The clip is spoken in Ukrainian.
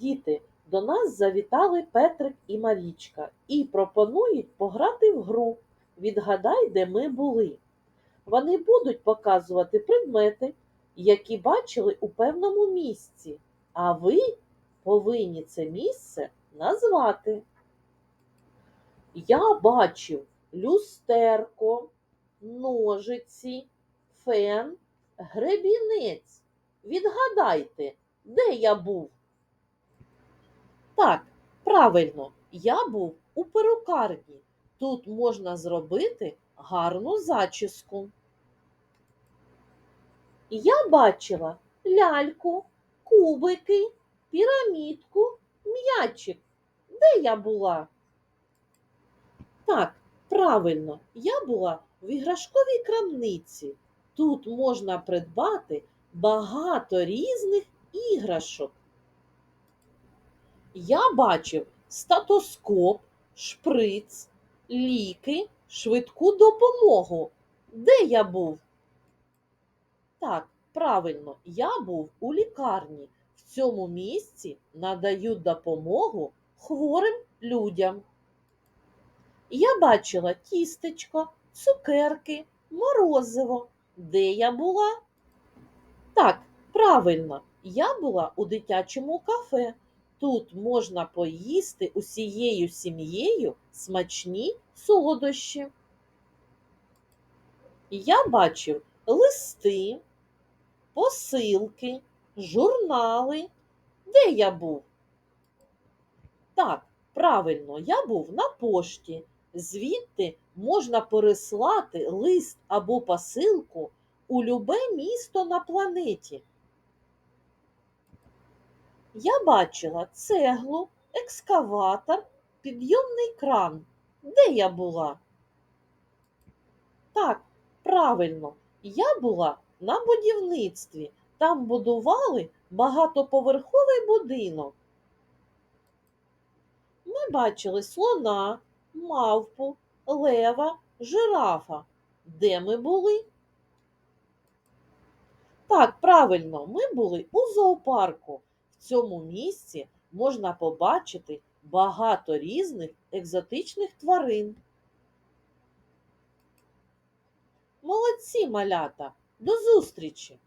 Діти, до нас завітали Петрик і Марічка і пропонують пограти в гру. Відгадай, де ми були. Вони будуть показувати предмети, які бачили у певному місці, а ви повинні це місце назвати. Я бачив люстерко, ножиці, фен, гребінець. Відгадайте, де я був? Так, правильно, я був у перукарні. Тут можна зробити гарну зачіску. Я бачила ляльку, кубики, пірамідку, м'ячик. Де я була? Так, правильно, я була в іграшковій крамниці. Тут можна придбати багато різних іграшок. Я бачив статоскоп, шприц, ліки, швидку допомогу. Де я був? Так, правильно, я був у лікарні. В цьому місці надають допомогу хворим людям. Я бачила тістечко, цукерки, морозиво. Де я була? Так, правильно, я була у дитячому кафе. Тут можна поїсти усією сім'єю смачні солодощі. Я бачив листи, посилки, журнали. Де я був? Так, правильно, я був на пошті. Звідти можна переслати лист або посилку у любе місто на планеті. Я бачила цеглу, екскаватор, підйомний кран. Де я була? Так, правильно, я була на будівництві. Там будували багатоповерховий будинок. Ми бачили слона, мавпу, лева, жирафа. Де ми були? Так, правильно, ми були у зоопарку. В цьому місці можна побачити багато різних екзотичних тварин. Молодці, малята! До зустрічі!